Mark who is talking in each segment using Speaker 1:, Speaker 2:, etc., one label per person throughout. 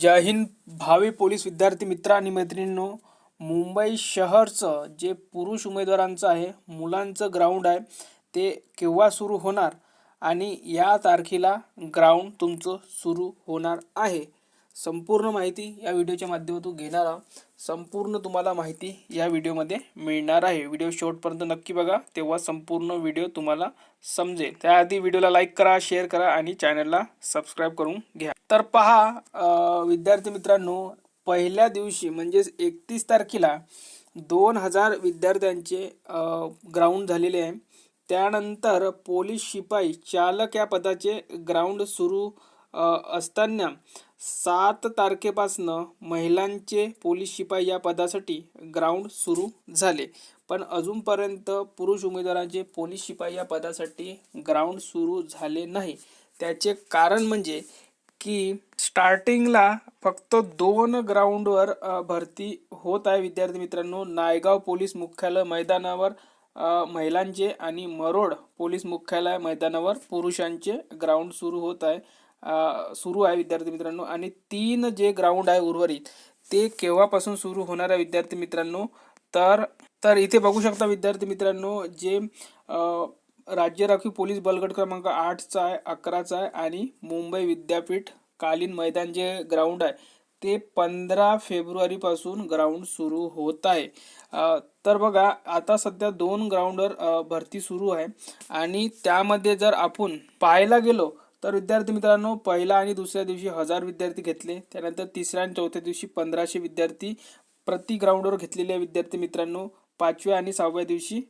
Speaker 1: जय हिंद भावी पोलीस विद्यार्थी मित्र आणि मैत्रिणींनो. मुंबई शहरचं जे पुरुष उमेदवारांचं आहे मुलांचं ग्राउंड आहे ते केव्हा सुरू होणार? आणि या तारखेला ग्राउंड तुमचं सुरू होणार आहे. संपूर्ण माहिती या व्हिडिओच्या माध्यमातून घेणार आहोत. संपूर्ण तुम्हाला माहिती या व्हिडिओमध्ये मिळणार आहे. व्हिडिओ शेवटपर्यंत नक्की बघा तेव्हा संपूर्ण व्हिडिओ तुम्हाला समजेल. त्याआधी व्हिडिओला लाईक करा शेअर करा आणि चॅनलला सबस्क्राईब करून घ्या. तर पहा विद्यार्थी मित्रांनो पहिल्या दिवशी म्हणजेच एकतीस तारखेला दोन हजार विद्यार्थ्यांचे ग्राउंड झालेले आहे. त्यानंतर पोलीस शिपाई चालक या पदाचे ग्राउंड सुरू असताना सात तारखेपासनं महिलांचे पोलीस शिपाई या पदासाठी ग्राउंड सुरू झाले. पण अजूनपर्यंत पुरुष उमेदवारांचे पोलीस शिपाई या पदासाठी ग्राउंड सुरू झाले नाही. त्याचे कारण म्हणजे की स्टार्टिंगला फक्त दोन ग्राउंडवर भरती होत आहे. विद्यार्थी मित्रांनो नायगाव पोलीस मुख्यालय मैदानावर महिलांचे आणि मरोड पोलीस मुख्यालय मैदानावर पुरुषांचे ग्राउंड सुरू होत आहे. सुरू आहे विद्यार्थी मित्रांनो. आणि तीन जे ग्राउंड आहे उर्वरित ते केव्हापासून सुरू होणार आहे विद्यार्थी मित्रांनो? तर तर इथे बघू शकता विद्यार्थी मित्रांनो जे राज्य राखीव पोलीस बलगट क्रमांक आठचा आहे अकराचा आहे आणि मुंबई विद्यापीठ कालीन मैदान जे ग्राउंड आहे ते पंधरा फेब्रुवारीपासून ग्राउंड सुरू होत आहे. तर बघा आता सध्या दोन ग्राउंडवर भरती सुरू आहे. आणि त्यामध्ये जर आपण पाहायला गेलो तर विद्यार्थी मित्रांनो पहिला आणि दुसऱ्या दिवशी हजार विद्यार्थी घेतले. त्यानंतर तिसऱ्या आणि चौथ्या दिवशी पंधराशे विद्यार्थी प्रति ग्राउंडवर घेतलेले विद्यार्थी मित्रांनो. पाचव्या आणि सहाव्या दिवशी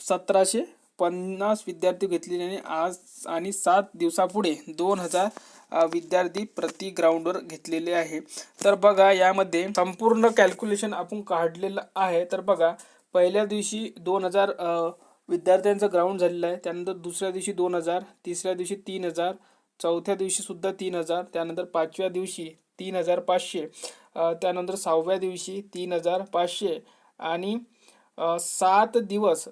Speaker 1: सतराशे पन्नास विद्यार्थी घेतलेले आणि आज आणि सात दिवसापुढे दोन हजार विद्यार्थी प्रति ग्राउंडवर घेतलेले आहे. तर बघा यामध्ये संपूर्ण कॅल्क्युलेशन आपण काढलेलं आहे. तर बघा पहिल्या दिवशी दोन हजार विद्यार्थ्यांचं ग्राउंड झालेलं आहे. त्यानंतर दुसऱ्या दिवशी दोन हजार तिसऱ्या दिवशी तीन हजार चौथ्या दिवशी सुद्धा तीन हजार त्यानंतर पाचव्या दिवशी तीन हजार पाचशे त्यानंतर सहाव्या दिवशी तीन हजार पाचशे आणि सात दिवस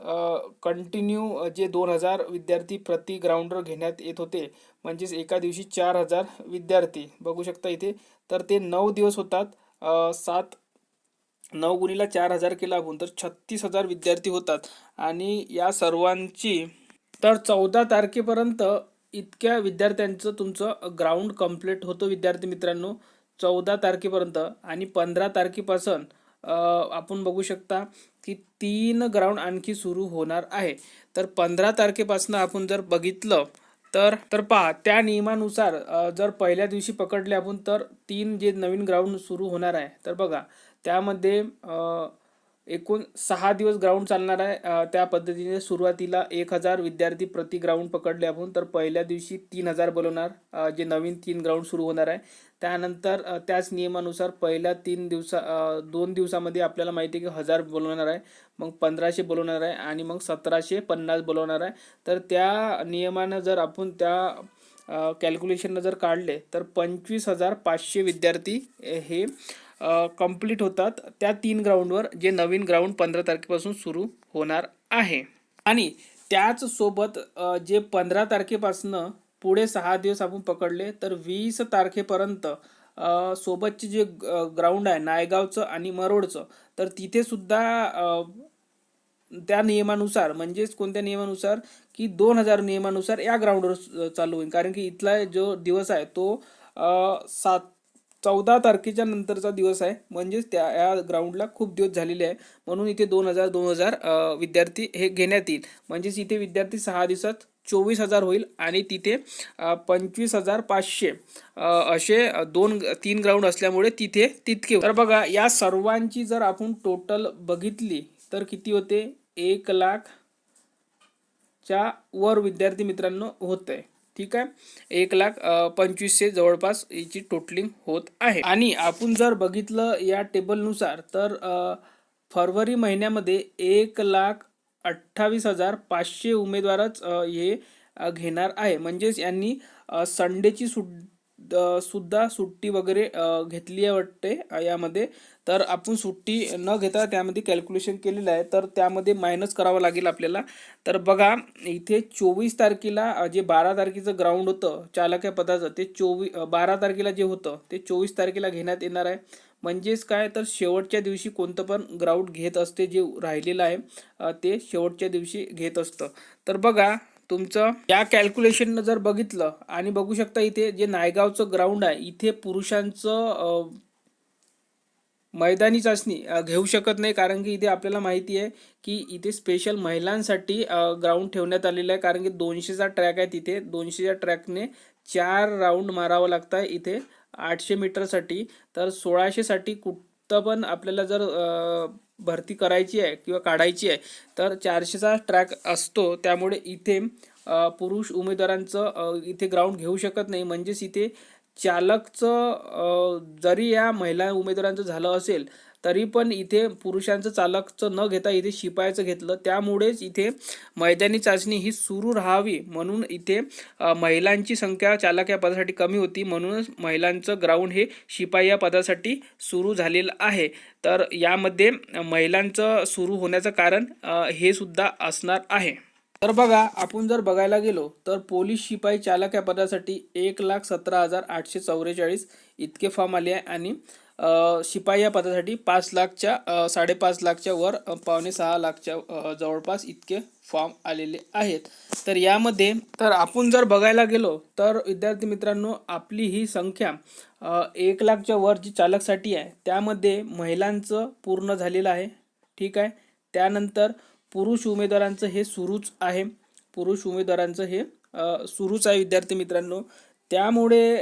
Speaker 1: कंटिन्यू जे दोन हजार विद्यार्थी प्रति ग्राउंडवर घेण्यात येत होते. म्हणजेच एका दिवशी चार हजार विद्यार्थी. बघू शकता इथे. तर ते नऊ दिवस होतात. सात नऊ गुणीला चार हजार केला आपण तर छत्तीस हजार विद्यार्थी होतात. आणि या सर्वांची तर चौदा तारखेपर्यंत इतक्या विद्यार्थ्यांचं तुमचं ग्राउंड कंप्लीट होतं विद्यार्थी मित्रांनो. चौदा तारखेपर्यंत आणि पंधरा तारखेपासून आपण बघू शकता की तीन ग्राउंड आणखी सुरू होणार आहे. तर पंधरा तारखेपासून आपण जर बघितलं तर तर पहा त्या नियमानुसार जर पहिल्या दिवशी पकडले आपण तर तीन जे नवीन ग्राउंड सुरू होणार आहे. तर बघा त्यामध्ये एकूण सहा दिवस ग्राउंड चालणार आहे. त्या पद्धतीने सुरुवातीला एक हजार विद्यार्थी प्रति ग्राउंड पकडले आपण. तर पहिल्या दिवशी तीन हजार बोलवणार. जे नवीन तीन ग्राउंड सुरू होणार आहे. त्यानंतर त्याच नियमानुसार पहिल्या तीन दिवसा दोन दिवसामध्ये आपल्याला माहिती आहे की हजार बोलवणार आहे. मग पंधराशे बोलवणार आहे आणि मग सतराशे पन्नास बोलवणार आहे. तर त्या नियमानं जर आपण त्या कॅल्क्युलेशननं जर काढले तर पंचवीस हजार पाचशे विद्यार्थी हे कंप्लीट होतात. त्या तीन ग्राउंडवर जे नवीन ग्राउंड पंधरा तारखेपासून सुरू होणार आहे. आणि त्याच सोबत जे पंधरा तारखेपासनं पुढे सहा दिवस आपण पकडले तर वीस तारखेपर्यंत सोबतचे जे ग्राउंड आहे नायगावचं आणि मरोडचं तर तिथेसुद्धा त्या नियमानुसार म्हणजेच कोणत्या नियमानुसार की दोन हजार नियमानुसार या ग्राउंडवर चालू होईल. कारण की इथला जो दिवस आहे तो सात चौदा तारखेच्या नंतरचा दिवस आहे. म्हणजेच त्या या ग्राउंडला खूप दिवस झालेले आहे म्हणून इथे दोन हजार दोन हजार विद्यार्थी हे घेण्यात येईल. म्हणजेच इथे विद्यार्थी सहा दिवसात चोवीस हजार होईल आणि तिथे पंचवीस हजार पाचशे असे दोन तीन ग्राउंड असल्यामुळे तिथे तितके तर बघा या सर्वांची जर आपण टोटल बघितली तर किती होते? एक लाख च्या वर विद्यार्थी मित्रांनो होत आहे ठीक आहे? एक लाख पंचवीसशे जवळपास याची टोटलिंग होत आहे. आणि आपण जर बघितलं या टेबलनुसार तर फरवरी महिन्यामध्ये एक लाख अठ्ठावीस हजार पाचशे उमेदवारच हे घेणार आहे. म्हणजेच यांनी संडेची सुट सुद्धा सुट्टी वगैरे घेतली आहे वाटते यामध्ये. तर आपण सुट्टी न घेता त्यामध्ये कॅल्क्युलेशन केलेलं आहे. तर त्यामध्ये मायनस करावं लागेल आपल्याला. तर बघा इथे चोवीस तारखेला जे बारा तारखेचं ग्राउंड होतं चालक या पदाचं ते चोवी बारा तारखेला जे होतं ते चोवीस तारखेला घेण्यात येणार आहे. म्हणजेच काय तर शेवटच्या दिवशी कोणतं पण ग्राउंड घेत असते जे राहिलेलं आहे ते शेवटच्या दिवशी घेत असतं. तर बघा तुमचं? या कॅल्क्युलेशननं जर बघितलं आणि बघू शकता इथे जे नायगावचं ग्राउंड आहे इथे पुरुषांचं मैदानी चाचणी घेऊ शकत नाही कारण की इथे आपल्याला माहिती आहे की इथे स्पेशल महिलांसाठी ग्राउंड ठेवण्यात आलेलं आहे कारण की दोनशेचा ट्रॅक आहे तिथे. दोनशेच्या ट्रॅकने चार राऊंड मारावं लागतं आहे इथे आठशे मीटरसाठी तर सोळाशेसाठी कुठं पण आपल्याला जर भरती करायची आहे किंवा काढायची आहे तर चारशेचा ट्रॅक असतो. त्यामुळे इथे पुरुष उमेदवारांचं इथे ग्राउंड घेऊ शकत नाही. म्हणजेच इथे चालकचं जरी या महिला उमेदवारांचं झालं असेल तरी पण इथे पुरुषांचं चालकचं न घेता इथे शिपायाचं घेतलं. त्यामुळेच इथे मैदानी चाचणी ही सुरू राहावी म्हणून इथे महिलांची संख्या चालक या पदासाठी कमी होती म्हणूनच महिलांचं ग्राउंड हे शिपाई या पदासाठी सुरू झालेलं आहे. तर यामध्ये महिलांचं सुरू होण्याचं कारण हे सुद्धा असणार आहे. तर बघा आपण जर बघायला गेलो तर पोलीस शिपाई चालक या पदासाठी एक लाख सतरा हजार आठशे चौवेचाळीस इतके फॉर्म आले आहे आणि शिपाई या पदासाठी पाच लाखच्या साडेपाच लाखच्या वर पावणे सहा लाखच्या जवळपास इतके फॉर्म आलेले आहेत. तर यामध्ये तर आपण जर बघायला गेलो तर विद्यार्थी मित्रांनो आपली ही संख्या एक लाखच्या वर जी चालकसाठी आहे त्यामध्ये महिलांचं पूर्ण झालेलं आहे. ठीक आहे? त्यानंतर पुरुष उमेदवारांचं हे सुरूच आहे. पुरुष उमेदवारांचं हे सुरूच आहे विद्यार्थी मित्रांनो. त्यामुळे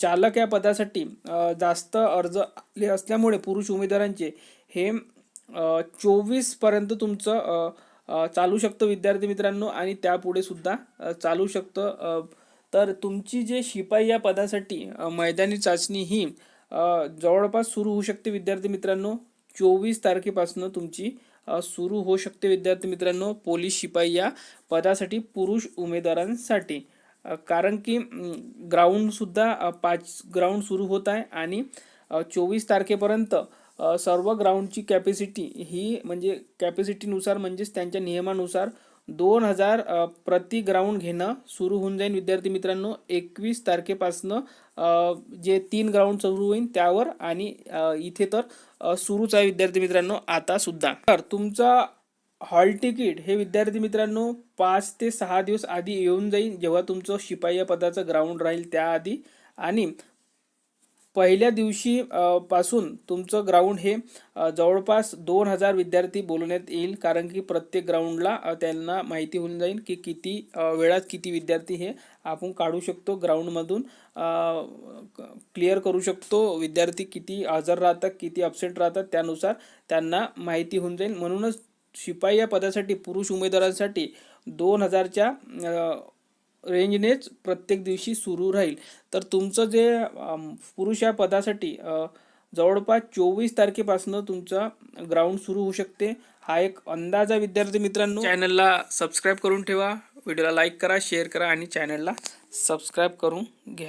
Speaker 1: चालक या पदासाठी जास्त अर्ज आले असल्यामुळे पुरुष उमेदवारांचे हे चोवीसपर्यंत तुमचं चालू शकतं विद्यार्थी मित्रांनो आणि त्यापुढे सुद्धा चालू शकतं तर तुमची जे शिपाई या पदासाठी मैदानी चाचणी ही जवळपास सुरू होऊ शकते विद्यार्थी मित्रांनो. चोवीस तारखेपासून तुमची सुरू होऊ शकते विद्यार्थी मित्रांनो पोलीस शिपाई या पदासाठी पुरुष उमेदवारांसाठी. कारण की ग्राउंडसुद्धा पाच ग्राउंड सुरू होत आहे आणि चोवीस तारखेपर्यंत सर्व ग्राउंडची कॅपॅसिटी ही म्हणजे कॅपॅसिटीनुसार म्हणजेच त्यांच्या नियमानुसार दोन हजार प्रति ग्राउंड घेणं सुरू होऊन जाईल विद्यार्थी मित्रांनो एकवीस तारखेपासनं जे तीन ग्राउंड सुरू होईल त्यावर आणि इथे तर सुरूच आहे विद्यार्थी मित्रांनो आता सुद्धा. तर तुमचा हॉल तिकीट हे विद्यार्थी मित्रांनो पाच ते सहा दिवस आधी येऊन जाईल जेव्हा तुमचं शिपाई पदाचं ग्राउंड राहील त्याआधी. आणि पहिल्या दिवशी पासून तुमचं ग्राउंड हे जवळपास दोन हजार विद्यार्थी बोलवण्यात येईल. कारण की प्रत्येक ग्राउंडला त्यांना माहिती होऊन जाईल की किती वेळात किती विद्यार्थी हे आपण काढू शकतो ग्राउंडमधून क्लिअर करू शकतो विद्यार्थी किती हजर राहतात किती अबसेंट राहतात त्यानुसार त्यांना माहिती होऊन जाईल. म्हणूनच शिपाई या पदासाठी पुरुष उमेदवारांसाठी दोन हजारच्या रेंजनेच प्रत्येक दिवशी सुरू राहील. तर तुमचं जे पुरुष या पदासाठी जवळपास चोवीस तारखेपासून तुमचा ग्राउंड सुरू होऊ शकते. हा एक अंदाजा विद्यार्थी मित्रांनो. चॅनलला सबस्क्राईब करून ठेवा. व्हिडिओला लाईक करा शेअर करा आणि चॅनलला सबस्क्राईब करून घ्या.